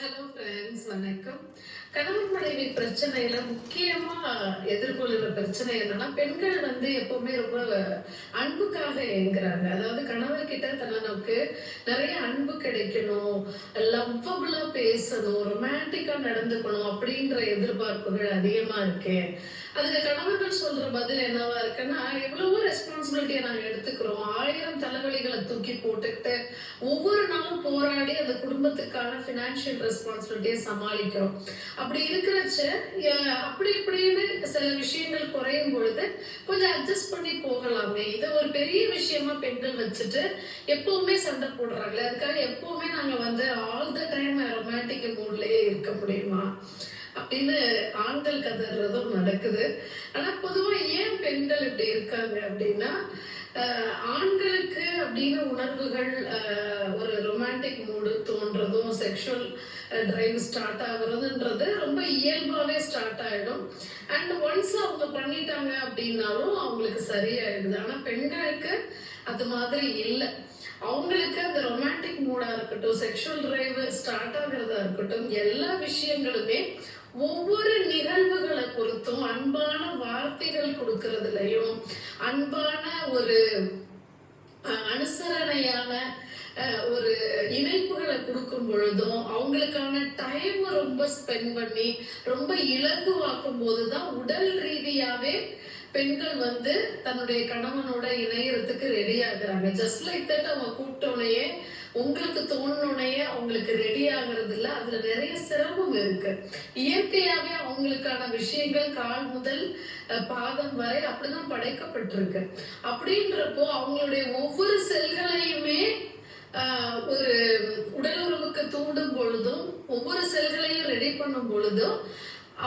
Hello friends வணக்கம். கணவன் மனைவி பிரச்சனையில முக்கியமா எதிர்கொள்கிற பிரச்சனை என்னன்னா பெண்கள் வந்து எப்பவுமே ரொம்ப அன்புக்காக ஏங்குறாங்க. அதாவது கணவர்கிட்ட தனக்கு நிறைய அன்பு கிடைக்கணும் லவ்வபுளா பேசணும் ரொமான்டிக்கா நடந்துக்கணும் அப்படின்ற எதிர்பார்ப்புகள் அதிகமா இருக்கு. அதுக்கு கணவர்கள் சொல்ற பதில் என்னவா இருக்குன்னா எவ்வளவோ ரெஸ்பான்சிபிலிட்டியை நாங்கள் எடுத்துக்கிறோம். ஆயிரம் தலைவலிகளை தூக்கி போட்டுக்கிட்டு ஒவ்வொரு நாளும் போராடி அந்த குடும்பத்துக்கான பினான்சியல் ரெஸ்பான்சிபிலிட்டியை சமாளிக்கிறோம். அப்படி இருக்கிறச்ச அப்படி இப்படின்னு சில விஷயங்கள் குறையும் பொழுது கொஞ்சம் அட்ஜஸ்ட் பண்ணி போகலாமே. இதை ஒரு பெரிய விஷயமா பெண்கள் வச்சுட்டு எப்பவுமே சண்டை போடுறாங்களே அதுக்காக எப்பவுமே நாங்க வந்து ஆல் த டைம் ரொமான்டிக் மூட்லயே இருக்க முடியுமா? அப்படின்னு ஆண்கள் கதறதும் நடக்குது. ஆனா பொதுவா ஏன் பெண்கள் இப்படி இருக்காங்க அப்படின்னா ஆண்களுக்கு அப்படின்னு உணர்வுகள் ஒரு ரொமான்டிக் மூடு தோன்றதும் செக்ஷுவல் டிரைவ் ஸ்டார்ட் ஆகுறதுன்றது ரொம்ப இயல்பாகவே ஸ்டார்ட் ஆகிடும் அண்ட் ஒன்ஸ் அவங்க பண்ணிட்டாங்க அப்படின்னாலும் அவங்களுக்கு சரியாயிடுது. ஆனால் பெண்களுக்கு அது மாதிரி இல்லை அவங்களுக்கு அந்த ரொமான்டிக் மூடா இருக்கட்டும் செக்ஷுவல் டிரைவ் ஸ்டார்ட் ஆகிறதா இருக்கட்டும் எல்லா விஷயங்களுமே ஒவ்வொரு நிகழ்வுகளை பொறுத்தும் அன்பான வார்த்தைகள் கொடுக்கறதுலயும் அன்பான ஒரு அனுசரணையான ஒரு இணைப்புகளை கொடுக்கும் பொழுதும் அவங்களுக்கான டைம் ரொம்ப ஸ்பெண்ட் பண்ணி ரொம்ப இலகுவாக்கும் போதுதான் உடல் ரீதியாவே பெண்கள் வந்து தன்னுடைய கணவனோட இணையறதுக்கு ரெடி ஆகுறாங்க ஜஸ்ட் லைக் தட் அவங்க கூப்பிட்டோனையே உங்களுக்கு தோணுனையே அவங்களுக்கு ரெடி ஆகுறது இல்ல. அதுல நிறைய சிரமம் இருக்கு. இயற்கையாவே அவங்களுக்கான விஷயங்கள் கால் முதல் பாதம் வரை அப்படிதான் படைக்கப்பட்டிருக்கு. அப்படின்றப்போ அவங்களுடைய ஒவ்வொரு செல்களையுமே ஒரு உடல் உறவுக்கு தூண்டும் பொழுதும் ஒவ்வொரு செல்களையும் ரெடி பண்ணும் பொழுதும்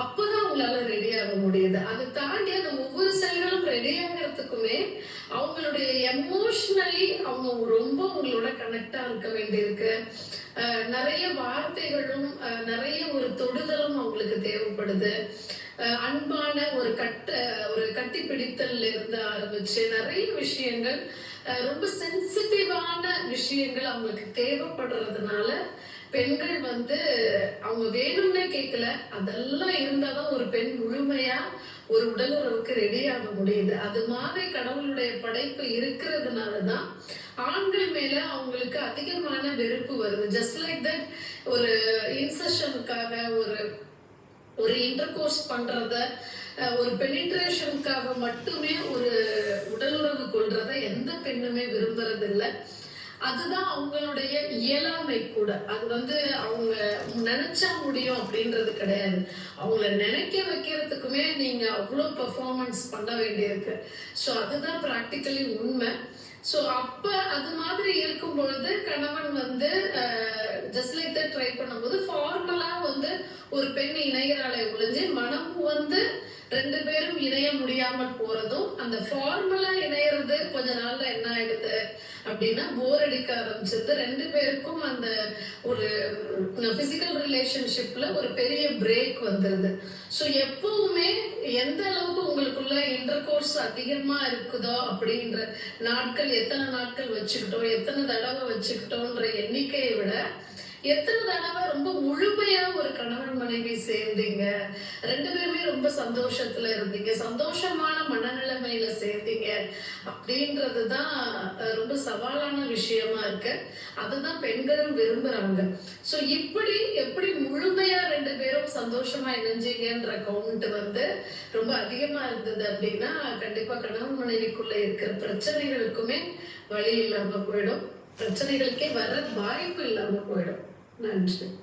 அப்பதான் அவங்களால ரெடி ஆக முடியுது. அதை தாண்டி அந்த ஒவ்வொரு செல்களும் ரெடி ஆகிறதுக்குமே அவங்களுடைய எமோஷனலி அவங்க ரொம்ப உங்களோட கனெக்டா இருக்க வேண்டியிருக்கு. நிறைய வார்த்தைகளும் நிறைய ஒரு தொடுதலும் அவங்களுக்கு தேவைப்படுது. அன்பான ஒரு கட்ட ஒரு கட்டி பிடித்தல்ல இருந்து ஆரம்பிச்சு நிறைய விஷயங்கள் ரொம்ப சென்சிட்டிவான விஷயங்கள் அவங்களுக்கு தேவைப்படுறதுனால பெண்கள் வந்து அவங்க வேணும்னே கேட்கல அதெல்லாம் இருந்தாதான் ஒரு பெண் முழுமையா ஒரு உடல் உறவுக்கு ரெடி ஆக முடியுது. அது மாதிரி கடவுளுடைய படைப்பு இருக்கிறதுனாலதான் ஆண்கள் மேல அவங்களுக்கு அதிகமான வெறுப்பு வருது. ஜஸ்ட் லைக் தட் ஒரு இன்செஷனுக்காக ஒரு ஒரு இன்டர்கோர்ஸ் பண்றத ஒரு பெனிட்ரேஷனுக்காக மட்டுமே ஒரு உடலுறவு கொள்றத எந்த பெண்ணுமே விரும்புறது இல்லை அதுதான் அவங்களுடைய இயலாமை கூட. அது வந்து அவங்க நினைச்சா முடியும் அப்படின்றது கிடையாது. அவங்கள நினைக்க வைக்கிறதுக்குமே நீங்க அவ்வளோ பெர்ஃபார்மன்ஸ் பண்ண வேண்டியிருக்கு. ஸோ அதுதான் ப்ராக்டிக்கலி உண்மை. ஸோ அப்ப அது மாதிரி இருக்கும் பொழுது கணவன் வந்து ஜஸ்ட் லைக் தட் ட்ரை பண்ணும்போது ஃபார்மலா வந்து ஒரு பெண் இணைகிறாளை ஒழிஞ்சு மனம் வந்து ரெண்டு பேரும் இணைய முடியாமல் போறதும் அந்த ஃபார்மலா இணையறது கொஞ்ச நாள்ல என்ன ஆயிடுது அப்படின்னா போர் அடிக்க ஆரம்பிச்சது ரெண்டு பேருக்கும் அந்த ஒரு பிசிக்கல் ரிலேஷன்ஷிப்ல ஒரு பெரிய பிரேக் வந்துருது. ஸோ எப்பவுமே எந்த அளவுக்கு உங்களுக்குள்ள இன்டர் கோர்ஸ் அதிகமா இருக்குதோ அப்படின்ற நாட்கள் எத்தனை நாட்கள் வச்சுக்கிட்டோம் எத்தனை தடவை வச்சுக்கிட்டோன்ற எண்ணிக்கையை விட எத்தனை தடவை ரொம்ப முழுமையா ஒரு கணவன் மனைவி சேர்ந்தீங்க? ரெண்டு பேருமே ரொம்ப சந்தோஷத்துல இருந்தீங்க. சந்தோஷமான மனநிலைமையில சேர்ந்தீங்க. அப்படின்றது தான் ரொம்ப சவாலான விஷயமா இருக்கு. அதுதான் பெண்களும் விரும்புறாங்க. ஸோ இப்படி எப்படி முழுமையா ரெண்டு பேரும் சந்தோஷமா இணைஞ்சீங்கன்ற கவுண்ட் வந்து ரொம்ப அதிகமா இருந்தது அப்படின்னா கண்டிப்பா கணவன் மனைவிக்குள்ள இருக்கிற பிரச்சனைகளுக்குமே வழி இல்லாம போயிடும். பிரச்சனைகளுக்கே வர வாய்ப்பு இல்லாம போயிடும். 那也是。